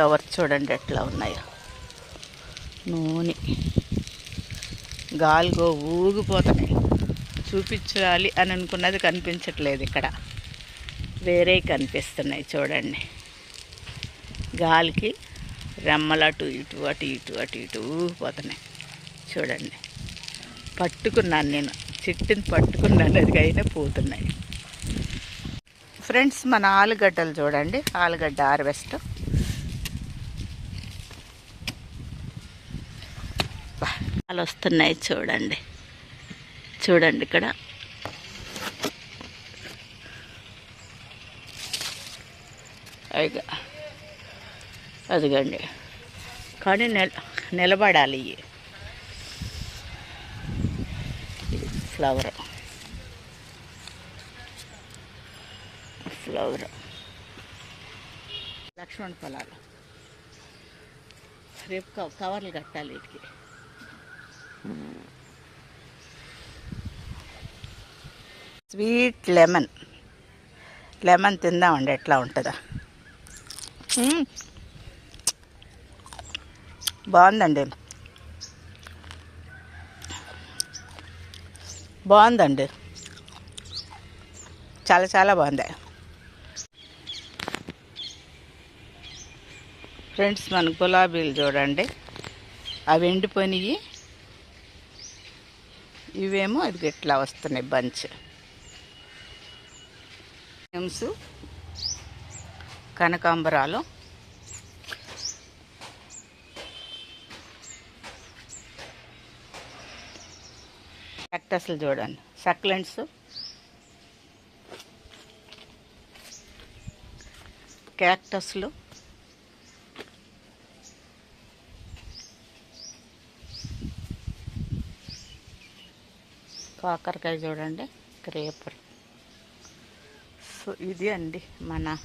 Flowers చూడండి ఎట్లా ఉన్నాయో. నూనె. గాలిగో ఊగిపోతున్నాయి చూపించాలి అని అనుకున్నది కనిపించట్లేదు ఇక్కడ. వేరే కనిపిస్తున్నాయి చూడండి. గాలికి రెమ్మలు అటు ఇటు అటు ఇటు అటు ఇటు ఊగిపోతున్నాయి. చూడండి. పట్టుకున్నాను నేను. చెట్టుని పట్టుకున్నాను. అది అయినా పోతున్నాయి. ఫ్రెండ్స్ మన ఆలుగడ్డలు చూడండి. ఆలుగడ్డ హార్వెస్ట్. అలా వస్తున్నాయి చూడండి. చూడండి ఇక్కడ. అదిగా. అదిగండి. కానీ నిల నిలబడాలి ఇవి. ఫ్లవర్. ఫ్లవర్. లక్ష్మణ ఫలాలు. రేపు కవర్లు కట్టాలి వీటికి. Sweet lemon. లెమన్ తిందామండి ఎట్లా ఉంటుందా. బాగుందండి. బాగుందండి. చాలా చాలా బాగుంది. ఫ్రెండ్స్ మన గులాబీలు చూడండి. అవి ఎండిపోయినాయి. ఇవేమో అది ఇట్లా వస్తున్నాయి బంచ్. ఎమ్స్ కనకాంబరాలు. క్యాక్టస్లు చూడండి. సక్లెంట్స్. క్యాక్టస్లు. కాకరకాయ చూడండి క్రేపర్. సో ఇది అండి మన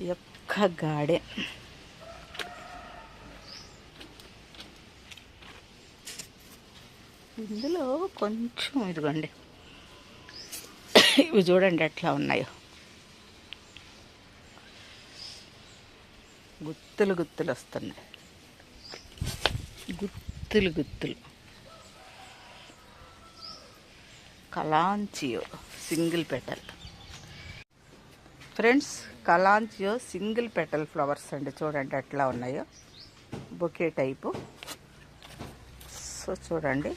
యొక్క గాడే. ఇందులో కొంచెం ఇదిగోండి. ఇవి చూడండి ఎట్లా ఉన్నాయో. గుత్తులు గుత్తులు వస్తున్నాయి. గుత్తులు గుత్తులు. Kalanchoe single petal. Friends kalanchoe single petal flowers అండి. చూడండి ఎట్లా ఉన్నాయో. Bouquet type. సో చూడండి.